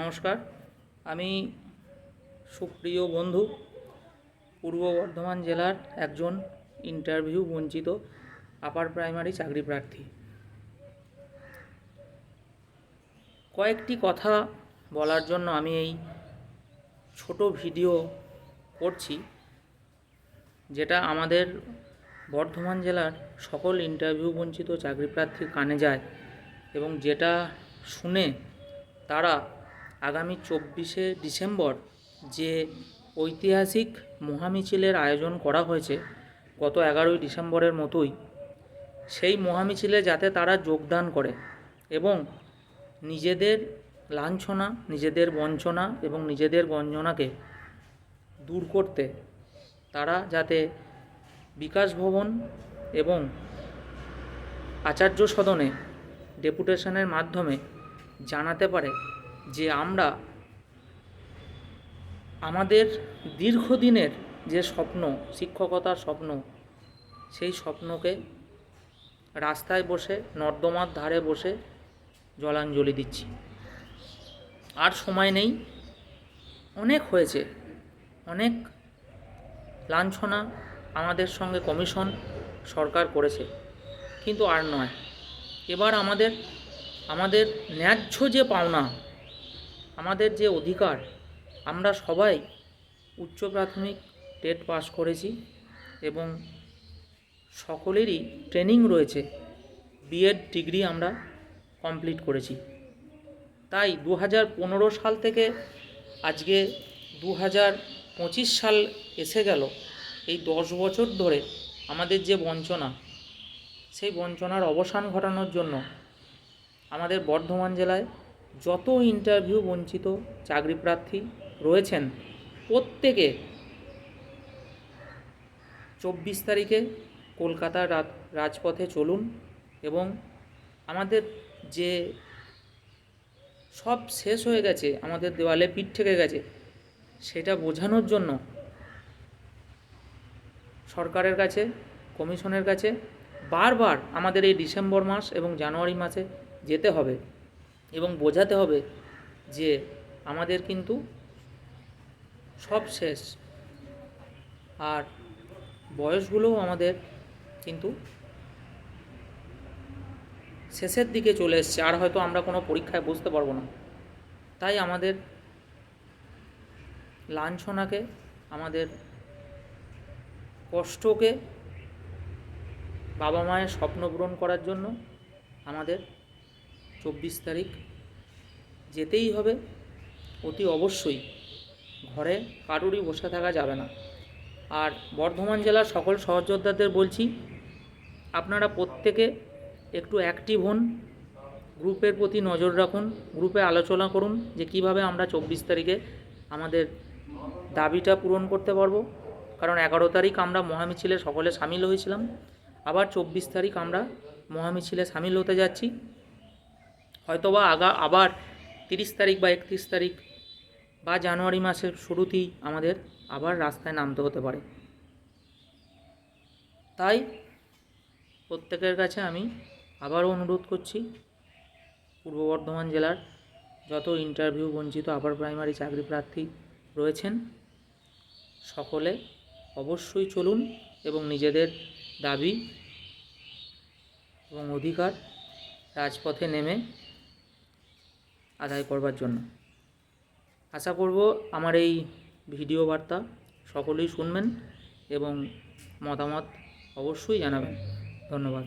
নমস্কার। আমি সুপ্রিয় বন্ধু, পূর্ব বর্ধমান জেলার একজন ইন্টারভিউ বঞ্চিত আপার প্রাইমারি চাকরি প্রার্থী। কয়েকটি কথা বলার জন্য আমি এই ছোট ভিডিও করছি, যেটা আমাদের বর্ধমান জেলার সকল ইন্টারভিউ বঞ্চিত চাকরি প্রার্থীর কানে যায় এবং যেটা শুনে তারা আগামী চব্বিশে ডিসেম্বর যে ঐতিহাসিক মহামিছিলের আয়োজন করা হয়েছে গত এগারোই ডিসেম্বরের মতোই, সেই মহামিছিলে যাতে তারা যোগদান করে এবং নিজেদের লাঞ্ছনা, নিজেদের বঞ্চনা এবং নিজেদের গঞ্জনাকে দূর করতে তারা যাতে বিকাশ ভবন এবং আচার্য সদনে ডেপুটেশনের মাধ্যমে জানাতে পারে যে আমরা আমাদের দীর্ঘদিনের যে স্বপ্ন, শিক্ষকতার স্বপ্ন, সেই স্বপ্নকে রাস্তায় বসে, নর্দমার ধারে বসে জলাঞ্জলি দিচ্ছি। আর সময় নেই। অনেক হয়েছে। অনেক লাঞ্ছনা আমাদের সঙ্গে কমিশন, সরকার করেছে। কিন্তু আর নয়। এবার আমাদের আমাদের ন্যায্য যে পাওনা আমাদের যে অধিকার, আমরা সবাই উচ্চ প্রাথমিক টেট পাস করেছি এবং সকলেরই ট্রেনিং রয়েছে, বিএড ডিগ্রি আমরা কমপ্লিট করেছি। তাই দু হাজার পনেরো সাল থেকে আজকে দু হাজার পঁচিশ সাল এসে গেল, এই দশ বছর ধরে আমাদের যে বঞ্চনা, সেই বঞ্চনার অবসান ঘটানোর জন্য আমাদের বর্ধমান জেলায় যত ইন্টারভিউ বঞ্চিত চাকরি প্রার্থী রয়েছেন, প্রত্যেকে চব্বিশ তারিখে কলকাতার রাজপথে চলুন এবং আমাদের যে সব শেষ হয়ে গেছে, আমাদের দেওয়ালে পিঠ থেকে গেছে, সেটা বোঝানোর জন্য সরকারের কাছে, কমিশনের কাছে বারবার আমাদের এই ডিসেম্বর মাস এবং জানুয়ারি মাসে যেতে হবে। এবং বোঝাতে হবে যে আমাদের কিন্তু সব শেষ। আর বয়সগুলোও আমাদের কিন্তু শেষের দিকে চলে এসছে, আর হয়তো আমরা কোনো পরীক্ষায় বুঝতে পারব না। তাই আমাদের লাঞ্ছনাকে, আমাদের কষ্টকে বাবা মায়ের স্বপ্ন পূরণ করার জন্য আমাদের চব্বিশ তারিখ যেতেই হবে। অতি অবশ্যই ঘরে কারোরই বসে থাকা যাবে না। আর বর্ধমান জেলার সকল সহযোদ্ধাদের বলছি, আপনারা প্রত্যেকে একটু অ্যাক্টিভ হন, গ্রুপের প্রতি নজর রাখুন, গ্রুপে আলোচনা করুন যে কীভাবে আমরা চব্বিশ তারিখে আমাদের দাবিটা পূরণ করতে পারব। কারণ এগারো তারিখ আমরা মহামিছিলে সকলে সামিল হয়েছিলাম। আবার চব্বিশ তারিখ আমরা মহামিছিলে সামিল হতে যাচ্ছি। হয়তোবা আগা, আবার তিরিশ তারিখ বা একত্রিশ তারিখ বা জানুয়ারি মাসের শুরুতেই আমাদের আবার রাস্তায় নামতে হতে পারে। তাই প্রত্যেকের কাছে আমি আবারও অনুরোধ করছি, পূর্ব বর্ধমান জেলার যত ইন্টারভিউ বঞ্চিত আপার প্রাইমারি চাকরি প্রার্থী রয়েছেন, সকলে অবশ্যই চলুন এবং নিজেদের দাবি এবং অধিকার রাজপথে নেমে আদায় করবার জন্য। আশা করব আমার এই ভিডিও বার্তা সকলেই শুনবেন এবং মতামত অবশ্যই জানাবেন। ধন্যবাদ।